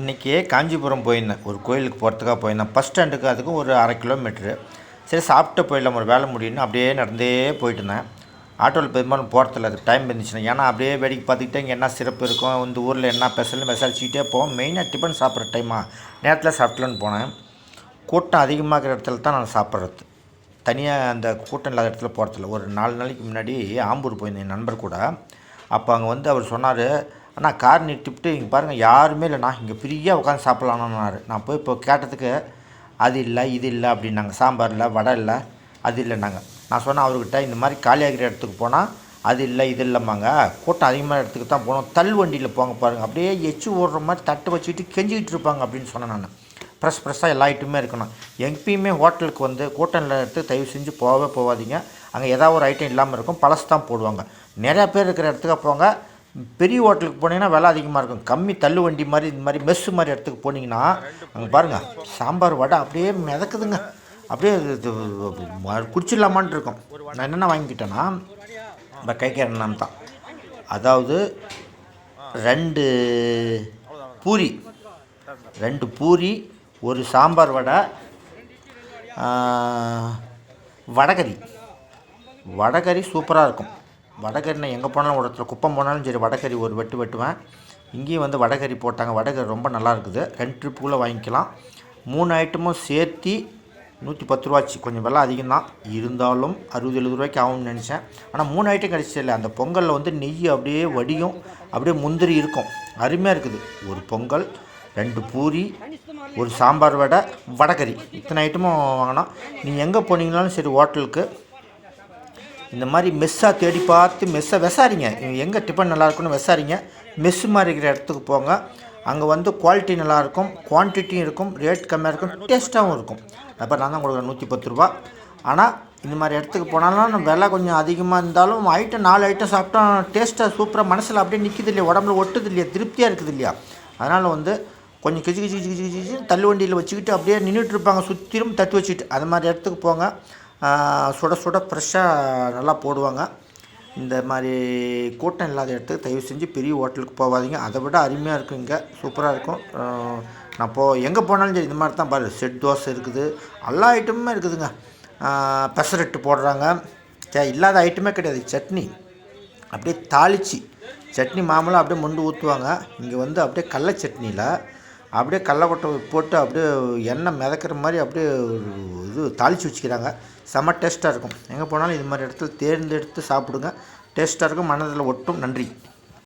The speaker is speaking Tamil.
இன்றைக்கி காஞ்சிபுரம் போயிருந்தேன். ஒரு கோயிலுக்கு போகிறதுக்காக போயிருந்தேன். பஸ் ஸ்டாண்டுக்கு அதுக்கும் ஒரு அரை கிலோமீட்ரு சரி சாப்பிட்டு போயிடலாம் ஒரு வேலை முடியும்னு அப்படியே நடந்தே போயிட்டு இருந்தேன் ஆட்டோவில் பெரும்பாலும் போகிறதில்ல அது டைம் இருந்துச்சுன்னா. ஏன்னா அப்படியே வேடிக்கை பார்த்துக்கிட்டே இங்கே என்ன சிறப்பு இருக்கும் இந்த ஊரில் என்ன ஸ்பெஷல்னு விசாரிச்சுக்கிட்டே போவோம். மெயினாக டிஃபன் சாப்பிட்ற டைமாக நேரத்தில் சாப்பிட்லான்னு போனேன். கூட்டம் அதிகமாக இருக்கிற இடத்துல தான் நான் சாப்பிட்றது. தனியாக அந்த கூட்டம் இல்லாத இடத்துல போகிறதில்ல ஒரு நாலு நாளைக்கு முன்னாடி ஆம்பூர் போயிருந்தேன் என் நண்பர் கூட. அப்போ அங்கே வந்து அவர் சொன்னார் அண்ணா கார் நிறுத்திவிட்டு இங்கே பாருங்கள் யாருமே இல்லைண்ணா இங்கே ஃப்ரீயாக உட்காந்து சாப்பிட்லான்னாரு நான் போய் இப்போ கேட்டதுக்கு அது இல்லை இது இல்லை அப்படின்னாங்க. சாம்பார் இல்லை வடை இல்லை அது இல்லைன்னாங்க. நான் சொன்னேன் அவர்கிட்ட இந்த மாதிரி காலியாகிற இடத்துக்கு போனால் அது இல்லை இது இல்லைம்மாங்க. கூட்டம் அதிகமான இடத்துக்கு தான் போகணும். தள் வண்டியில் போங்க பாருங்கள் அப்படியே எச்சு ஓடுற மாதிரி தட்டு வச்சுக்கிட்டு கெஞ்சிக்கிட்டு இருப்பாங்க அப்படின்னு சொன்னேன் நான். ஃப்ரெஷ் ஃப்ரெஷ்ஷாக எல்லா ஐட்டமே இருக்கணும். எப்பயுமே ஹோட்டலுக்கு வந்து கூட்டம் இல்லாத இடத்துக்கு தயவு செஞ்சு போகவே போகாதீங்க. அங்கே ஏதாவது ஒரு ஐட்டம் இல்லாமல் இருக்கும். பழசு தான் போடுவாங்க. நிறையா பேர் இருக்கிற இடத்துக்கு போங்க. பெரிய ஹோட்டலுக்கு போனீங்கன்னா விலை அதிகமாக இருக்கும். கம்மி தள்ளு வண்டி மாதிரி இந்த மாதிரி மெஸ்ஸு மாதிரி இடத்துக்கு போனீங்கன்னா அங்கே பாருங்கள் சாம்பார் வடை அப்படியே மிதக்குதுங்க. அப்படியே குடிச்சிடலாமான் குடிச்சிடலாமான்னு இருக்கும். நான் என்னென்ன வாங்கிக்கிட்டேன்னா இந்த கைக்கேரண்ணம் தான். அதாவது ரெண்டு பூரி. ரெண்டு பூரி ஒரு சாம்பார் வடை வடகறி. வடகறி சூப்பராக இருக்கும். வடகரி நான் எங்கே போனாலும் ஒரு இடத்துல குப்பம் போனாலும் சரி வடகரி ஒரு வெட்டு வெட்டுவேன். இங்கேயும் வந்து வடகரி போட்டாங்க. வடகரி ரொம்ப நல்லா இருக்குது. ரெண்டு ட்ரிப்புக்குள்ளே வாங்கிக்கலாம். மூணு ஐட்டமும் சேர்த்து நூற்றி பத்து ரூபாச்சு கொஞ்சம் விலை அதிகம் தான் இருந்தாலும் அறுபது எழுபது ரூபாய்க்கு ஆகும்னு நினச்சேன். ஆனால் மூணு ஐட்டம் கிடச்சிச்சு இல்லை அந்த பொங்கலில் வந்து நெய் அப்படியே வடியும் அப்படியே முந்திரி இருக்கும். அருமையாக இருக்குது. ஒரு பொங்கல் ரெண்டு பூரி ஒரு சாம்பார் வடை வடகறி. இத்தனை ஐட்டமும் வாங்கினோம். நீங்கள் எங்கே போனீங்கனாலும் சரி ஹோட்டலுக்கு இந்த மாதிரி மெஸ்ஸாக தேடி பார்த்து மெஸ்ஸை விசாரிங்க. எங்கே டிஃபன் நல்லா இருக்குன்னு விசாரிங்க. மெஸ்ஸு மாதிரி இருக்கிற இடத்துக்கு போங்க. அங்கே வந்து குவாலிட்டி நல்லாயிருக்கும். குவான்டிட்டியும் இருக்கும். ரேட் கம்மியாக இருக்கும். டேஸ்ட்டாகவும் இருக்கும். அப்போ நான் தான் கொடுக்குறேன் நூற்றி பத்து ரூபா. ஆனால் இந்த மாதிரி இடத்துக்கு போனாலும் விலை கொஞ்சம் அதிகமாக இருந்தாலும் ஐட்டம் நாலு ஐட்டம் சாப்பிட்டா டேஸ்ட்டாக சூப்பராக மனசில் அப்படியே நிற்கிது இல்லையா? உடம்புல ஒட்டுது இல்லையா? திருப்தியாக இருக்குது இல்லையா? அதனால் வந்து கொஞ்சம் கிச்சு கிச்சு கிச்சு கிச்சு கிச்சு தள்ளு வண்டியில் வச்சுக்கிட்டு அப்படியே நின்றுட்டு இருப்பாங்க. சுற்றிலும் தட்டி வச்சுக்கிட்டு அது மாதிரி இடத்துக்கு போங்க. சுட சுட ஃப்ரெஷ்ஷாக நல்லா போடுவாங்க. இந்த மாதிரி கூட்டம் இல்லாத இடத்துக்கு தயவு செஞ்சு பெரிய ஹோட்டலுக்கு போகாதீங்க. அதை விட அருமையாக இருக்கும் இங்கே. சூப்பராக இருக்கும். நான் போ எங்கே போனாலும் சரி இந்த மாதிரி தான் பாரு. செட் தோசை இருக்குது. எல்லா ஐட்டமுமே இருக்குதுங்க. பெசரட்டு போடுறாங்க. சே இல்லாத ஐட்டமே கிடையாது. சட்னி. அப்படியே தாளிச்சு. சட்னி மாமூலாக அப்படியே மொண்டு ஊற்றுவாங்க இங்கே வந்து அப்படியே கடல சட்னியில் அப்படியே கடலக்கொட்டை போட்டு அப்படியே எண்ணெய் மிதக்கிற மாதிரி அப்படியே ஒரு இது தாளித்து வச்சுக்கிறாங்க. செம்ம டேஸ்ட்டாக இருக்கும். எங்கே போனாலும் இது மாதிரி இடத்துல தேர்ந்தெடுத்து சாப்பிடுங்க. டேஸ்ட்டாக இருக்கும். மனதில் ஒட்டும். நன்றி.